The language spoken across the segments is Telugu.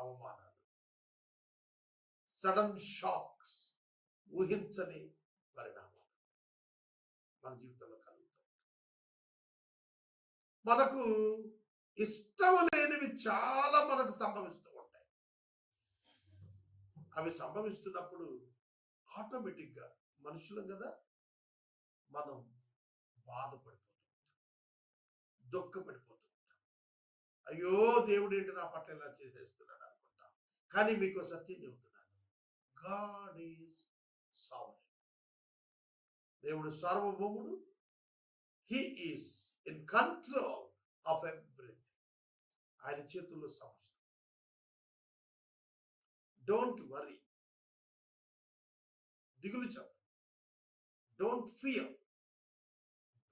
అవమానాలు. సడన్ షాక్స్ ఊహించని పరిణామాలు మన జీవితంలో కలుగుతాయి. మనకు ఇష్టం లేనివి చాలా మనకు సంభవిస్తూ ఉంటాయి. అవి సంభవిస్తున్నప్పుడు ఆటోమేటిక్గా మనుషులం కదా? మనం బాధపడిపోతూ ఉంటాం. దుఃఖపడిపోతూ ఉంటాం. అయ్యో దేవుడు ఏంటి నా పట్ల ఇలా చేసేస్తున్నాడు? కానీ మీకు సత్యం చెబుతున్నాను. గాడ్ ఈజ్ సావరెన్ దేవుడు సార్వభౌముడు. He is in control of everything ఆయన చేతుల్లో సమస్తం. డోంట్ వరీ దిగులు చెప్ప. డోంట్ ఫియర్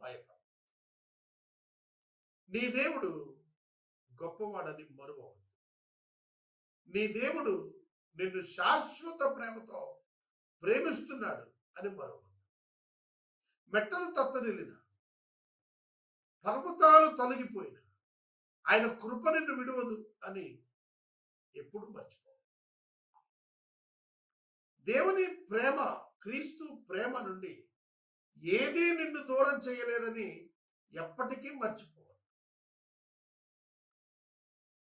భయపడ నీ దేవుడు గొప్పవాడని మరువవద్దు. నీ దేవుడు నిన్ను శాశ్వత ప్రేమతో ప్రేమిస్తున్నాడు అని మరొక మెట్టలు తత్తనిలిన పర్వతాలు తొలగిపోయిన ఆయన కృప నిన్ను విడవదు అని ఎప్పుడు మర్చిపో. దేవుని ప్రేమ క్రీస్తు ప్రేమ నుండి ఏదీ నిన్ను దూరం చేయలేదని ఎప్పటికీ మర్చిపోవద్దు.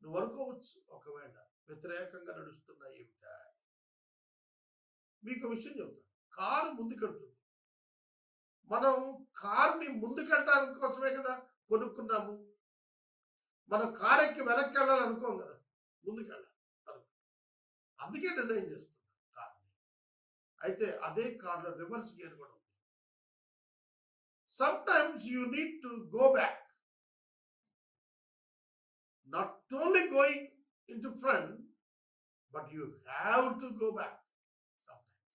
నువ్వు అనుకోవచ్చు ఒకవేళ వ్యతిరేకంగా నడుస్తున్నాయి ఏమిటా మీకు విషయం చెబుతాను కారు ముందుకెళ్తుంది. మనం కారుని ముందుకెళ్ళడానికి కోసమే కదా కొనుక్కున్నాము. మనం కారు ఎక్కి వెనక్కి వెళ్ళాలి అనుకోం కదా. ముందుకెళ్ళాలి అందుకే డిజైన్ చేస్తున్నాం కార్ని. అయితే అదే కార్లో రివర్స్ గేర్ కూడా ఉంది. Sometimes you need to go back not only going into front, front but have to to back back sometimes.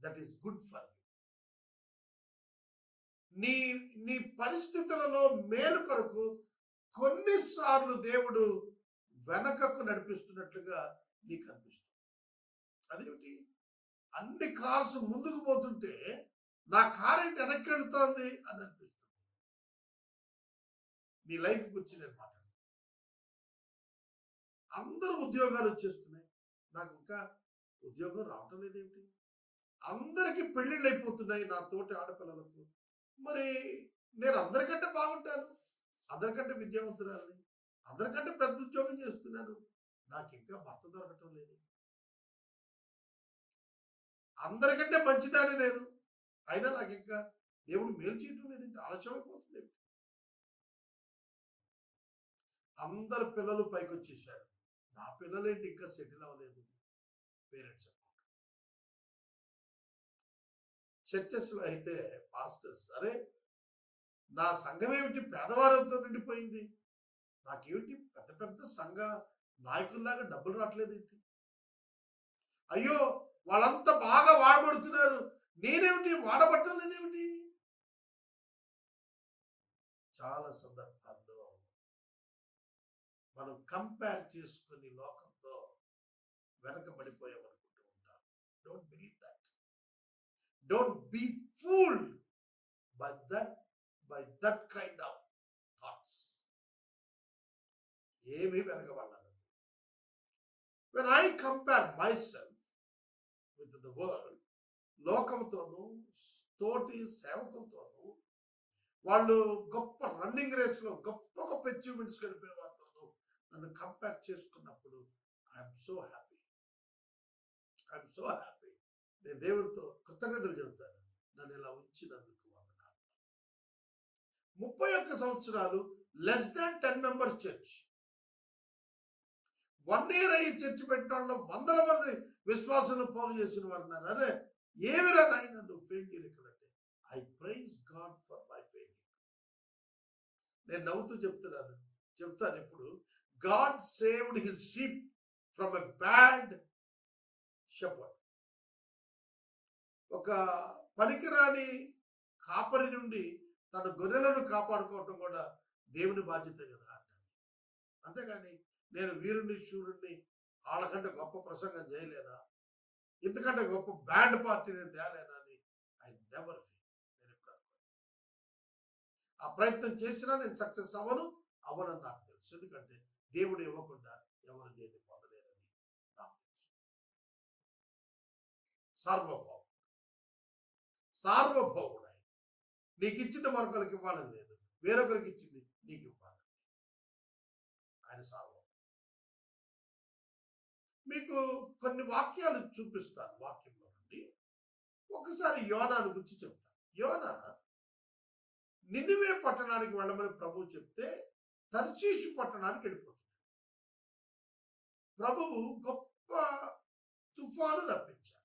That is good for you. నీ నీ పరిస్థితులలో మేలు కొరకు కొన్నిసార్లు దేవుడు వెనకకు నడిపిస్తున్నట్లుగా నీకు అనిపిస్తుంది అదేమిటి అన్ని కార్స్ ముందుకు పోతుంటే నా కార్ ఏంటి వెనక్కి వెళ్తోంది అని అనిపిస్తుంది నీ లైఫ్ గురించి నేను అందరూ ఉద్యోగాలు వచ్చేస్తున్నాయి. నాకు ఇంకా ఉద్యోగం రావటం లేదేంటి? అందరికీ పెళ్ళిళ్ళు అయిపోతున్నాయి నా తోటి ఆడపిల్లలకు. మరి నేను అందరికంటే బాగుంటాను. అందరికంటే విద్యావంతురాలని. అందరికంటే పెద్ద ఉద్యోగం చేస్తున్నాను. నాకు ఇంకా భర్త దొరకటం లేదు. అందరికంటే మంచిదాన్ని నేను. అయినా నాకు ఇంకా దేవుడు మేలు చేయటం లేదంటే ఆలస్యం అయిపోతుంది. అందరు పిల్లలు పైకి వచ్చేసారు నా పిల్లలేంటి ఇంకా సెటిల్ అవ్వలేదు. పేరెంట్స్ చర్చెస్లో అయితే పాస్టర్స్ అరే నా సంఘం ఏమిటి పేదవారంతో నిండిపోయింది? నాకేమిటి పెద్ద పెద్ద సంఘ నాయకుల్లాగా డబ్బులు రావట్లేదు ఏంటి అయ్యో వాళ్ళంతా బాగా వాడబడుతున్నారు. నేనేమిటి? వాడబట్టలేదేమిటి చాలా సందర్భాలు. మనం కంపేర్ చేసుకుని లోకంతో వెనకబడిపోయాం అనుకుంటూ ఉంటాం don't believe that don't be fooled by that by that kind of thoughts ఏమీ వెనకబడాలి when I compare myself with the world లోకంతోనూ తోటి సేవకులతోనూ వాళ్ళు గొప్ప రన్నింగ్ రేస్లో గొప్ప గొప్ప అచీవ్మెంట్స్ గడిపిన వారితోనూ నన్ను కంపేర్ చేసుకున్నప్పుడు I'm so happy. I'm so happy. నేను దేవునితో కృతజ్ఞతలు చెబుతాను. నన్ను ఇలా ఉంచినందుకు వందనాలు. ముప్పై ఒక్క సంవత్సరాలు less than ten members church one year అయ్యి చర్చ్ పెట్టిన వాళ్ళు వందల మంది విశ్వాసం పోగు చేసిన వారు ఉన్నారు. అరే ఏమిరా నాయన నువ్వు ఫెయిల్యూర్ ఇక్కడంటే I praise God for my failure నేను నవ్వుతూ చెప్తున్నాను. చెప్తాను ఇప్పుడు God saved his sheep from a bad shepherd ఒక పనికిరాని కాపరి నుండి తన గొర్రెలను కాపాడుకోవటం కూడా దేవుని బాధ్యత కదా అంటాను అంతేగాని నేను వీరుని శూరుణ్ణి వాళ్ళకంటే గొప్ప ప్రసంగం చేయలేనా? ఇంతకంటే గొప్ప బ్యాండ్ పార్టీ నేను తేలేనా అని ఐ నెవర్ ఫీల్. నేను ఎప్పుడు ఆ ప్రయత్నం చేసినా నేను సక్సెస్ అవ్వను అవ్వనని నాకు తెలుసు. ఎందుకంటే దేవుడు ఇవ్వకుండా ఎవరు దీన్ని పొందలేరని నాకు సార్వభౌముడు. సార్వభౌముడు ఆయన. నీకు ఇచ్చింది మరొకరికి ఇవ్వాలని లేదు. వేరొకరికి ఇచ్చింది నీకు ఇవ్వాలని ఆయన సార్వభౌముడు. మీకు కొన్ని వాక్యాలు చూపిస్తాను వాక్యంలో నుండి. ఒకసారి యోనాను గురించి చెప్తాను యోన నిన్నవే పట్టణానికి వెళ్ళమని ప్రభువు చెప్తే తర్చీషు పట్టణానికి వెళ్ళిపోతుంది ప్రభువు గొప్ప తుఫాను రప్పించాడు.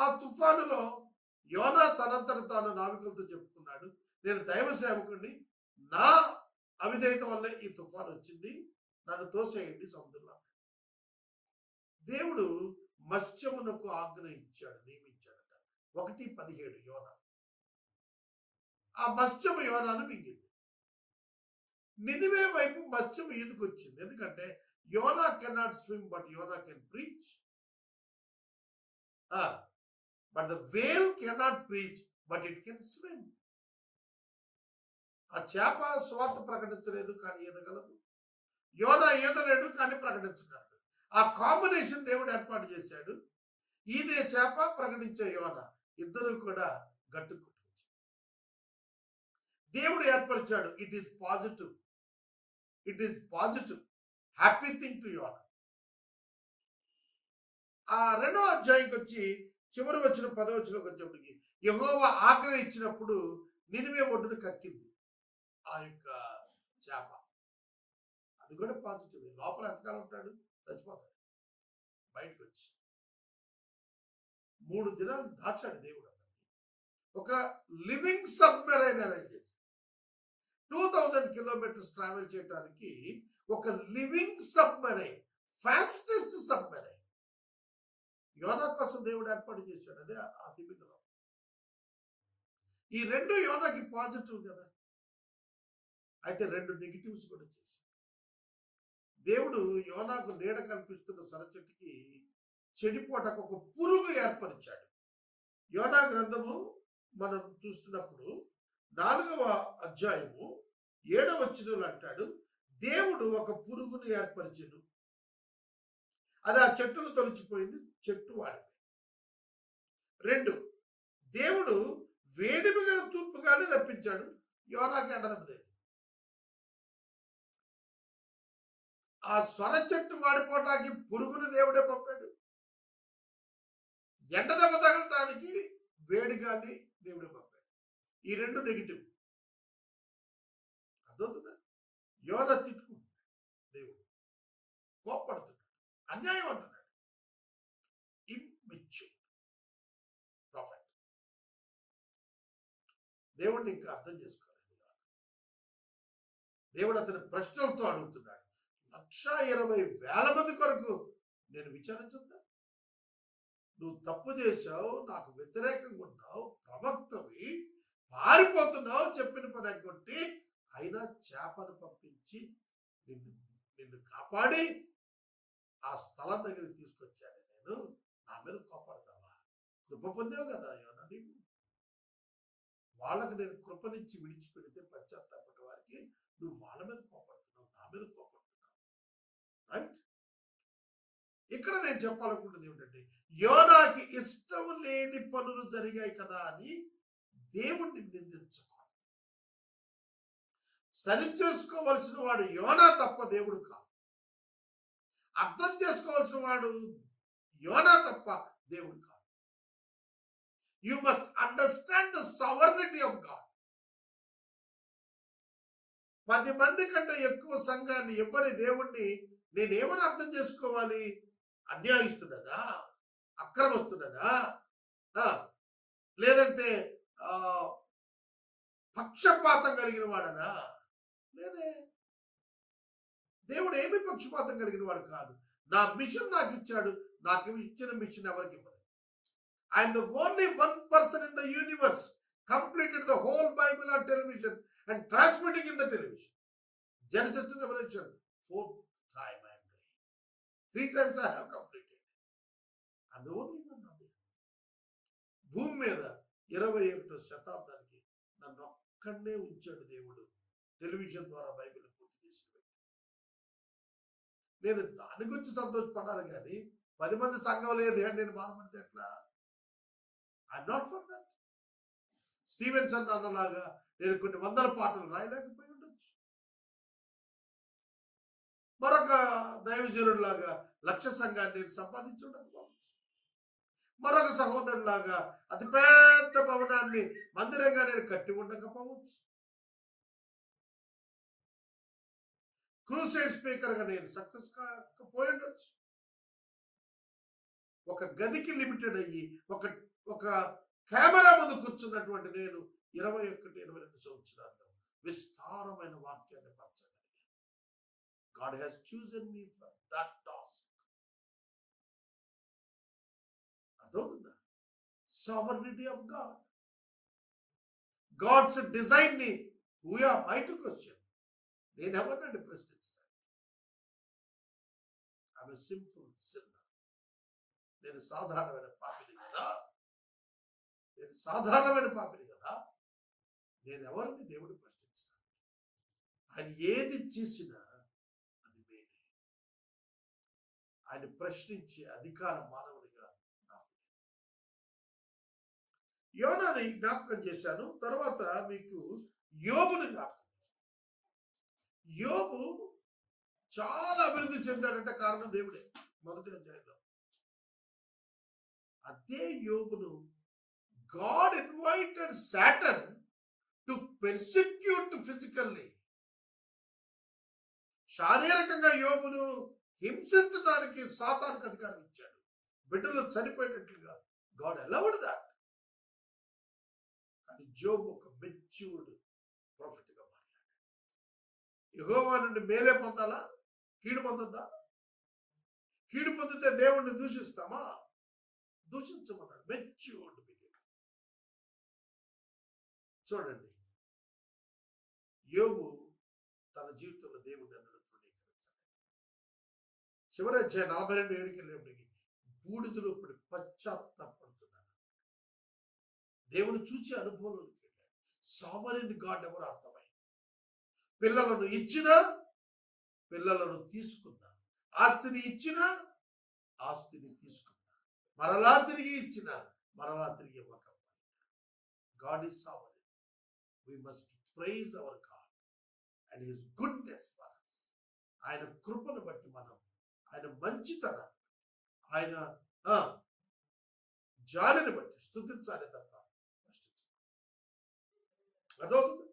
ఆ తుఫానులో యోనా తనంతట తాను నావికులతో చెప్పుకున్నాడు నేను దైవ సేవకుడిని నా అవిధేయత వల్లే ఈ తుఫాను వచ్చింది నన్ను తోసేయండి సముద్రంలో. దేవుడు మత్స్యమునకు ఆజ్ఞ ఇచ్చాడు నియమించాడట. ఒకటి పదిహేడు యోన. ఆ మత్స్యము యోనాను మింగింది. నినివే వైపు మత్స్యము ఈదుకొచ్చింది. ఎందుకంటే యోనా cannot swim but Yona can preach but the whale cannot preach but it can swim ఆ చేప స్వార్థ ప్రకటించలేదు కానీ ఎదగలదు యోన ఎదలేడు కానీ ప్రకటించగలడు. ఆ కాంబినేషన్ దేవుడు ఏర్పాటు చేశాడు. ఇదే చేప ప్రకటించే యోన ఇద్దరు కూడా గట్టు దేవుడు ఏర్పరిచాడు. It is positive it is positive happy thing to your ఆ రెండవ అధ్యాయంకి వచ్చి చివరి వచ్చిన పదవచనకు వచ్చేప్పటికి యహోవ ఆకలి ఇచ్చినప్పుడు నినివే ఒడ్డును కక్కింది ఆ యొక్క చేప. అది కూడా పాజిటివ్ లోపల ఎంతకాలం ఉంటాడు? చచ్చిపోతాడు. బయటకు వచ్చి. మూడు దినాలు దాచాడు దేవుడు అతన్ని. ఒక లివింగ్ సబ్మెరైన్ అరేంజ్ చేశాడు టూ థౌజండ్ కిలోమీటర్స్ ట్రావెల్ చేయడానికి ఒక లివింగ్ సబ్మెరైన్ ఫాస్టెస్ట్ సబ్మెరైన్. యోనా కోసం దేవుడు ఏర్పాటు చేశాడు అదే ఆ తిమింగలం ఈ రెండు యోనాకి పాజిటివ్ కదా? అయితే రెండు నెగిటివ్స్ కూడా చేశాడు. దేవుడు యోనాకు నీడ కల్పిస్తున్న సరచెట్టుకి చెడిపోటకు ఒక పురుగు ఏర్పరిచాడు. యోనా గ్రంథము మనం చూస్తున్నప్పుడు నాలుగవ అధ్యాయము ఏడవ వచనంలో అంటాడు దేవుడు ఒక పురుగును ఏర్పరిచాడు. అది ఆ చెట్టును తొలిచిపోయింది చెట్టు వాడిపోయింది. రెండు దేవుడు వేడిమి గల తూర్పుగానే రప్పించాడు యోనాకి ఎండదెబ్బలేదు ఆ సొర చెట్టు వాడిపోవటానికి పురుగును దేవుడే పంపాడు. ఎండ దెబ్బ తగలటానికి వేడిగాన్ని దేవుడే పంపాడు. ఈ రెండు నెగిటివ్. అర్థవుతుందా యోధ తిట్టుకుంటున్నాడు. దేవుడు కోప్పడుతున్నాడు. అన్యాయం అంటున్నాడు. Immature prophet. దేవుడిని ఇంకా అర్థం చేసుకోలేదు దేవుడు అతని ప్రశ్నలతో అడుగుతున్నాడు. లక్ష ఇరవై వేల మంది కొరకు నేను విచారించుందా నువ్వు తప్పు చేశావు నాకు వ్యతిరేకంగా ఉన్నావు ప్రవక్తవి పారిపోతున్నావు చెప్పిన పని కొట్టి అయినా చేపను పంపించి నిన్ను నిన్ను కాపాడి ఆ స్థలం దగ్గరికి తీసుకొచ్చాను నేను. నా మీద కోపడతావా? కృప పొందేవు కదా యోనా నీవు వాళ్ళకి నేను కృపనిచ్చి విడిచిపెడితే పశ్చాత్తాపడి వారికి నువ్వు వాళ్ళ మీద కోపడుతున్నావు నా మీద కోపడుతున్నావు. రైట్ ఇక్కడ నేను చెప్పాలనుకుంటుంది ఏమిటంటే యోనాకి ఇష్టం లేని పనులు జరిగాయి కదా అని దేవుణ్ణి నిందించు సరి చేసుకోవలసిన వాడు యోనా తప్ప దేవుడు కాదు. అర్థం చేసుకోవాల్సిన వాడు యోనా తప్ప దేవుడు కాదు. You must understand the sovereignty of God పది మంది కంటే ఎక్కువ సంఘాన్ని ఇవ్వని దేవుణ్ణి నేనేమని అర్థం చేసుకోవాలి? అన్యాయిస్తున్నదా అక్రమస్తున్నదా లేదంటే పక్షపాతం కలిగిన వాడనా? లేదే? దేవుడు ఏమి పక్షపాతం కలిగిన వాడు కాదు. నా మిషన్ నాకు ఇచ్చాడు. నాకు ఇచ్చిన మిషన్ ఎవరికి ఇవ్వలేదు. I'm the only one person in the universe completed the whole Bible on television and transmitting in the television Genesis revelation fourth time I'm doing three times I have completed and only one భూమి మీద ఇరవై ఒకటో శతాబ్దానికి నన్ను ఒక్కడనే ఉంచాడు దేవుడు. టెలివిజన్ ద్వారా బైబిల్ పూర్తి చేసిన వ్యక్తి. నేను దాని గురించి సంతోషపడాలి కానీ పది మంది సంఘం లేదు నేను బాధపడితే ఎట్లా? I not for that Stevenson అన్నలాగా నేను కొన్ని వందల పాటలు రాయలేకపోయి ఉండొచ్చు. మరొక దైవజనుడిలాగా లక్ష్య సంఘాన్ని నేను సంపాదించి ఉండకపోవచ్చు మరొక సహోదరులాగా అతి పెద్ద భవనాన్ని మందిరంగా నేను కట్టి ఉండకపోవచ్చు. క్రూసైడ్ స్పీకర్గా నేను సక్సెస్ కాకపోయి ఉండొచ్చు. ఒక గదికి లిమిటెడ్ అయ్యి ఒక ఒక కెమెరా ముందు కూర్చున్నటువంటి నేను ఇరవై ఒకటి ఇరవై రెండు సంవత్సరాల్లో విస్తారమైన వాక్యాన్ని పంచగలిగాను. God has chosen me for that task అర్థమవుతుందా? సావర్నిటీ ఆఫ్ గాడ్ గాడ్స్ డిజైన్ని హూయా బయటకు వచ్చాను నేను ఎవరినండి ప్రశ్నించడానికి ఆమె సింపుల్ సిన్న నేను సాధారణమైన పాపిని కదా. నేను సాధారణమైన పాపిని కదా. నేను ఎవరిని దేవుడు ప్రశ్నించడానికి? ఆయన ఏది చేసినా అది మేనే ఆయన ప్రశ్నించే అధికారం మానవుడిగా నాకు లేదు. యోనాని జ్ఞాపకం చేశాను. తర్వాత మీకు యోగుని జ్ఞాపకం యోగు యోబు చాలా అభివృద్ధి చెందాడంటే కారణం దేవుడే మొదటి అధ్యాయంలో. అదే యోగును God invited Satan to persecute physically. శారీరకంగా యోగును హింసించడానికి సాతానికి అధికారం ఇచ్చాడు. బిడ్డలు చనిపోయినట్లుగా గాడ్ అలౌడ్ దాట్. కానీ జోబు ఒక మెచ్యూర్డ్ యెహోవా నుండి మేలే పొందాలా? కీడు పొందొద్దా? కీడు పొందితే దేవుణ్ణి దూషిస్తామా? దూషించమన్నాడు. మెచ్యూర్డ్ బిలీవ్ చూడండి. యోగు తన జీవితంలో దేవుడిని అన్నడు తృణీకరించలేదు. చివరి అధ్యాయ నలభై రెండు ఏడుకి వెళ్ళేప్పటికి బూడిదలో ఇప్పుడు పశ్చాత్తాపడుతున్నాను దేవుడు చూచి అనుభవంలోకి వెళ్ళాడు. సావరిన్ గాడ్ ఎవరు అర్థమై పిల్లలను ఇచ్చిన పిల్లలను తీసుకున్నా. ఆస్తిని ఇచ్చిన ఆస్తిని తీసుకున్నా. మరలా తిరిగి ఇచ్చిన మరలా తిరిగి ఇవ్వకపోయినా. God is sovereign. We must praise our God and his goodness for ఆయన కృపను బట్టి మనం ఆయన మంచితనాన్ని ఆయన ఆ, జాలిని బట్టి స్థుతించాలి తప్ప నష్టించాలి అదవుతుంది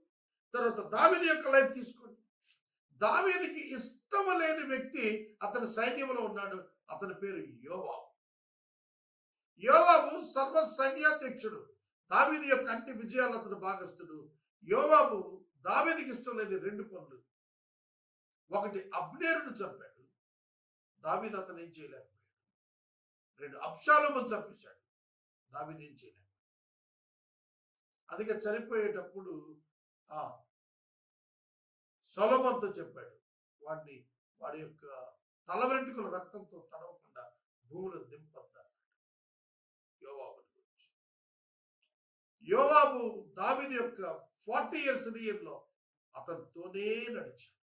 తర్వాత దావేది యొక్క లైఫ్ తీసుకోండి. దావేదికి ఇష్టం లేని వ్యక్తి అతని సైన్యంలో ఉన్నాడు. అతని పేరు యోవాబు. యోవాబు సర్వ సైన్యాధ్యక్షుడు. దావేది యొక్క అన్ని విజయాలు అతను భాగస్తుడు యోవాబు దావేదికి ఇష్టం లేని రెండు పనులు. ఒకటి అబ్నేరును చంపాడు. దావీదు అతను ఏం చేయలేకపోయాడు. రెండు అబ్షాలోము చంపేశాడు. దావీదు ఏం చేయలేకపోయాడు. అందుకే చనిపోయేటప్పుడు ఆ సొలమంతో చెప్పాడు. వాడిని వాడి యొక్క తల వెంట్రుకల రక్తంతో తడవకుండా భూమిలో దింపొద్దన్నాడు యోవాబుని గురించి. యోవాబు దావిది యొక్క ఫార్టీ ఇయర్స్లో అతనితోనే నడిచాడు.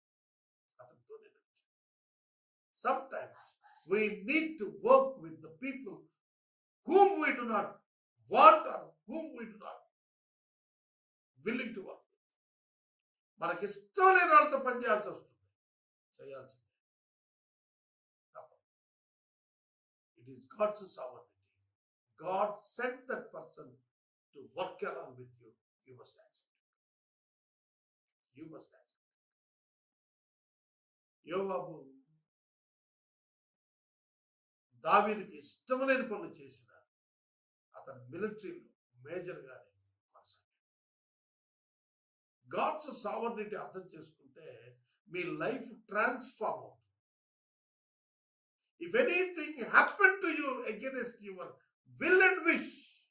అతనితోనే నడిచాడు. Sometimes we need to work with the people whom we do not want or whom we do not willing to work మనకి ఇష్టం లేని వాళ్ళతో పనిచేయాల్సి వస్తుంది. చేయాల్సిందే. It is God's sovereignty God sent that person to work along with you you must accept you must accept యోబాబు దావీదికి ఇష్టం లేని పనులు చేసిన అతను మిలిటరీలో మేజర్ గానే గాడ్స్ సావర్నిటీ అర్థం చేసుకుంటే మీ లైఫ్ ట్రాన్స్ఫార్మ్ అవుతుంది. If anything happen to you against your will and wish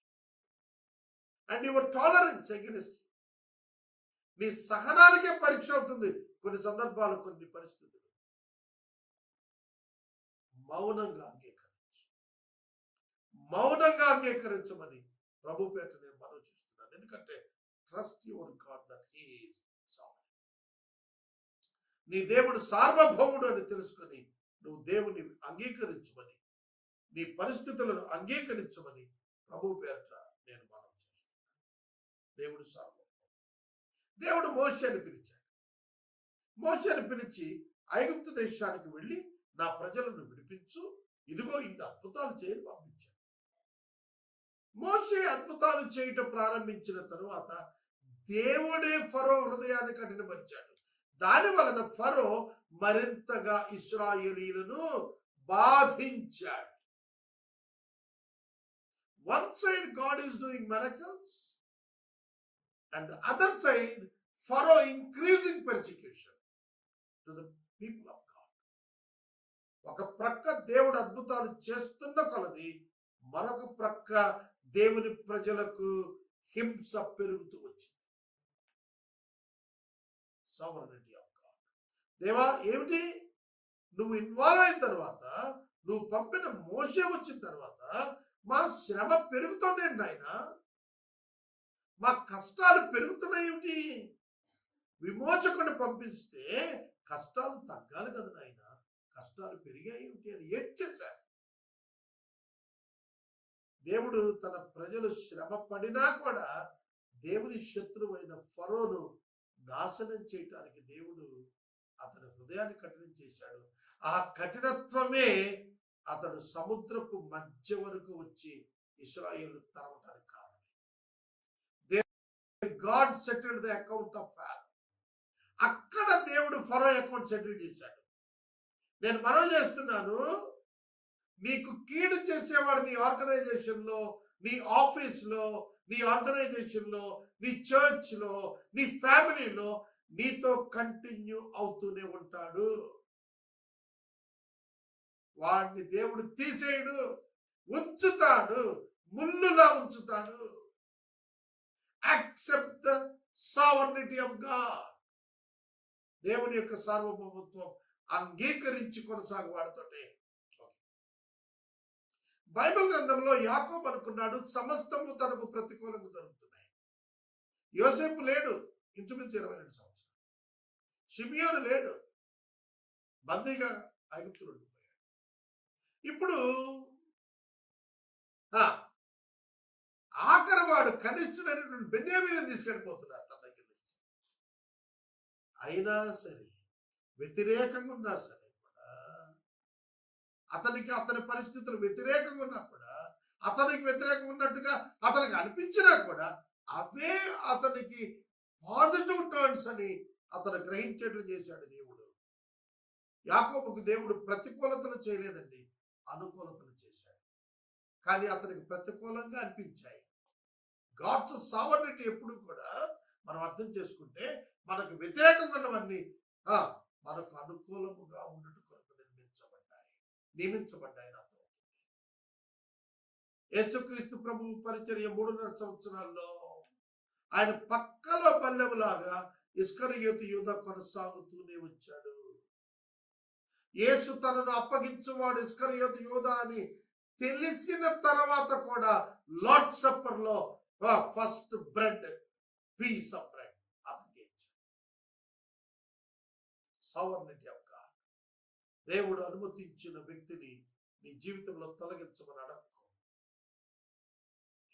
and your tolerance against మీ సహనానికే పరీక్ష అవుతుంది. కొన్ని సందర్భాలు కొన్ని పరిస్థితులు. మౌనంగా అంగీకరించు. మౌనంగా అంగీకరించమని ప్రభు పేట నేను మనవి చేస్తున్నాను. ఎందుకంటే trust your God that he's నీ దేవుడు సార్వభౌముడు అని తెలుసుకొని నువ్వు దేవుని అంగీకరించమని నీ పరిస్థితులను అంగీకరించమని ప్రభు పేరట నేను మనం చేస్తున్నాను. దేవుడు సార్వభౌముడు. దేవుడు మోసని పిలిచాడు. మోసని పిలిచి ఐగుప్తు దేశానికి వెళ్ళి నా ప్రజలను విడిపించు ఇదిగో ఇన్ని అద్భుతాలు చేయని పంపించాడు. అద్భుతాలు చేయటం ప్రారంభించిన తరువాత దేవుడే ఫరో హృదయాన్ని కఠినపరిచాడు. దాని వలన ఫరో మరింతగా ఇస్రాయేలీలను బాధించాడు. One side God is doing miracles and other side Pharaoh increasing persecution to the people of God ఒక ప్రక్క దేవుడు అద్భుతాలు చేస్తున్న కొలది మరొక ప్రక్క దేవుని ప్రజలకు హింస పెరుగుతూ వచ్చింది. Sovereignty of God. దేవా ఏమిటి? నువ్వు ఇన్వాల్వ్ అయిన తర్వాత నువ్వు పంపిన మోసే వచ్చిన తర్వాత మా శ్రమ పెరుగుతుంది అండి ఆయన మా కష్టాలు పెరుగుతున్నాయి ఏమిటి? విమోచకుని పంపిస్తే కష్టాలు తగ్గాలి కదా నాయన? కష్టాలు పెరిగాయి ఏమిటి అని ఏడ్చేశారు దేవుడు తన ప్రజలు శ్రమ పడినా కూడా దేవుని శత్రువైన ఫరోను నాశనం చేయటానికి దేవుడు అతని హృదయాన్ని కఠినం చేశాడు. ఆ కఠినత్వమే అతడు సముద్రపు మధ్య వరకు వచ్చి ఇస్రాయేల్ తరవటానికి కారణం. God settled the account of fan అక్కడ దేవుడు ఫరో అకౌంట్ సెటిల్ చేశాడు. నేను మనవి చేస్తున్నాను. నీకు కీడు చేసేవాడు నీ ఆర్గనైజేషన్లో నీ ఆఫీస్లో నీ ఆర్గనైజేషన్లో నీ చర్చ్లో నీ ఫ్యామిలీలో నీతో కంటిన్యూ అవుతూనే ఉంటాడు. వాడిని దేవుడు తీసేయడు ఉంచుతాడు ముల్లులా ఉంచుతాడు. Accept the sovereignty of God. దేవుని యొక్క సార్వభౌమత్వం అంగీకరించి కొనసాగు వాడితోటే బైబిల్ గ్రంథంలో యాకోబ్ అనుకున్నాడు సమస్తము తనకు ప్రతికూలంగా జరుగుతున్నాయి. యోసేపు లేడు ఇంచుమించు ఇరవై రెండు సంవత్సరాలు. షిమియోను లేడు బందీగా ఐగుప్తులు ఉండిపోయాడు. ఇప్పుడు ఆ, ఆఖరి వాడు కనిష్ఠుడైనటువంటి బెన్యామీని తీసుకెళ్ళిపోతున్నారు తన దగ్గర నుంచి. అయినా సరే వ్యతిరేకంగా ఉన్నా సరే అతనికి అతని పరిస్థితులు వ్యతిరేకంగా ఉన్నా కూడా అతనికి వ్యతిరేకంగా ఉన్నట్టుగా అతనికి అనిపించినా కూడా అవే అతనికి పాజిటివ్ టర్న్స్ అని అతను గ్రహించేట్లు చేశాడు దేవుడు. యాకోబుకు దేవుడు ప్రతికూలతలు చేయలేదండి అనుకూలతలు చేశాడు. కానీ అతనికి ప్రతికూలంగా అనిపించాయి. గాడ్స్ సావర్నిటీ ఎప్పుడు కూడా మనం అర్థం చేసుకుంటే మనకు వ్యతిరేకంగా ఉన్నవన్నీ మనకు అనుకూలముగా ఉండటం నియమించబడ్డాయని అర్థమవుతుంది. యేసుక్రీస్తు ప్రభు పరిచర్య మూడున్నర సంవత్సరాల్లో ఆయన పక్కలో పల్లెములాగా ఇస్కరియోతు యుధ కొనసాగుతూనే వచ్చాడు యేసు తనను అప్పగించువాడు ఇస్కరియోతు యోధ అని తెలిసిన తర్వాత కూడా Lord సప్పర్లో first bread piece of bread అతనికి ఇచ్చాడు. సవర్నిటీ దేవుడు అనుమతించిన వ్యక్తిని నీ జీవితంలో తొలగించమని అడక్కో.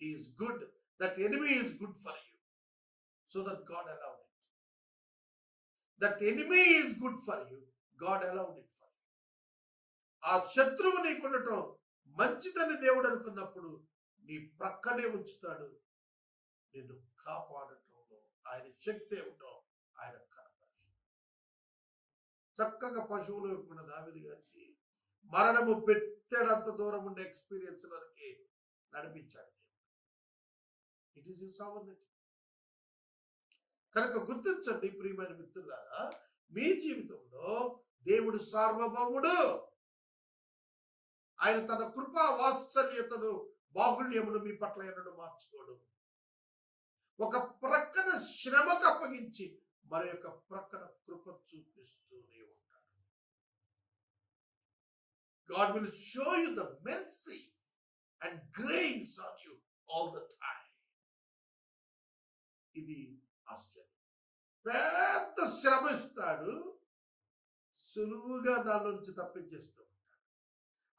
He is good that enemy is good for you so that God allowed it that enemy is good for you God allowed it for you ఆ శత్రువు నీకుండటం మంచిదని దేవుడు అనుకున్నప్పుడు నీ ప్రక్కనే ఉంచుతాడు. నిన్ను కాపాడటంలో ఆయన శక్తి ఏమిటో ఆయన చక్కగా పశువులు ఇవ్వకుండా దావిది గారికి మరణము పెట్టేడంత దూరం ఉండే ఎక్స్పీరియన్స్ మనకి నడిపించాడు ఇట్ ఈస్ సావర్నిటీ కనుక గుర్తించండి ప్రియమైన మిత్రులారా మీ జీవితంలో దేవుడు సార్వభౌముడు. ఆయన తన కృపా వాత్సల్యతను బాహుళ్యమును మీ పట్ల ఎన్నడూ మార్చుకోడు. ఒక ప్రక్కన శ్రమకు అప్పగించి మరొక ప్రక్కన కృప చూపిస్తూనే ఉంటాడు God will show you the mercy and grace on you all the time ఇది ఆశ్చర్యం. పెద్ద శ్రమ ఇస్తాడు సులువుగా దాని నుంచి తప్పించేస్తూ ఉంటాడు.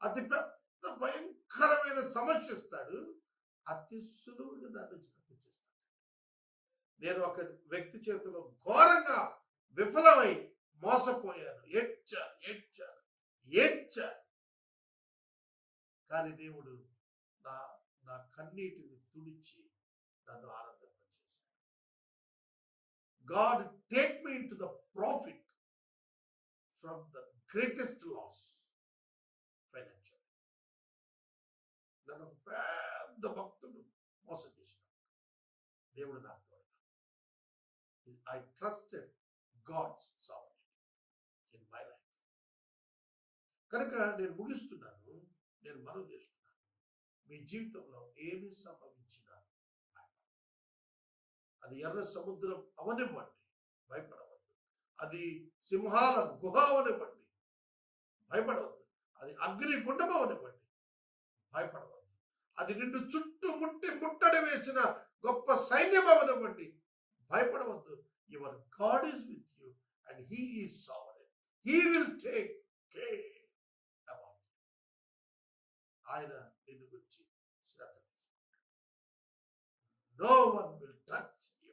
అతి పెద్ద భయంకరమైన సమస్య ఇస్తాడు అతి సులువుగా దాని నుంచి తప్పించేస్తాడు. నేను ఒక వ్యక్తి చేతిలో ఘోరంగా విఫలమై మోసపోయాను. ఏడ్చాను ఏడ్చాను ఏడ్చాను. కానీ దేవుడు నా నా కన్నీటిని తుడిచి నన్ను ఆనందింపజేశాడు God take me to the profit from the greatest loss financial. నన్ను పెద్ద భక్తుడు మోసం చేసిన దేవుడు నాకు I trusted God's sovereign in my life కనుక నేను ముగిస్తున్నాను. నేను మనం చేస్తున్నాను మీ జీవితంలో ఏమి సంభవించినా అది ఎర్ర సముద్రం అవనివ్వండి భయపడవద్దు. అది సింహాల గుహ అవనివ్వండి భయపడవద్దు. అది అగ్ని కుండం అవనివ్వండి భయపడవద్దు. అది నిన్ను చుట్టూ ముట్టి ముట్టడి వేసిన గొప్ప సైన్యం అవనివ్వండి భయపడవద్దు. Your God is with you and he is sovereign. He will take care about ఆయన నిన్ను గురించి శ్రద్ధ తీసుకుంటాడు no one will touch you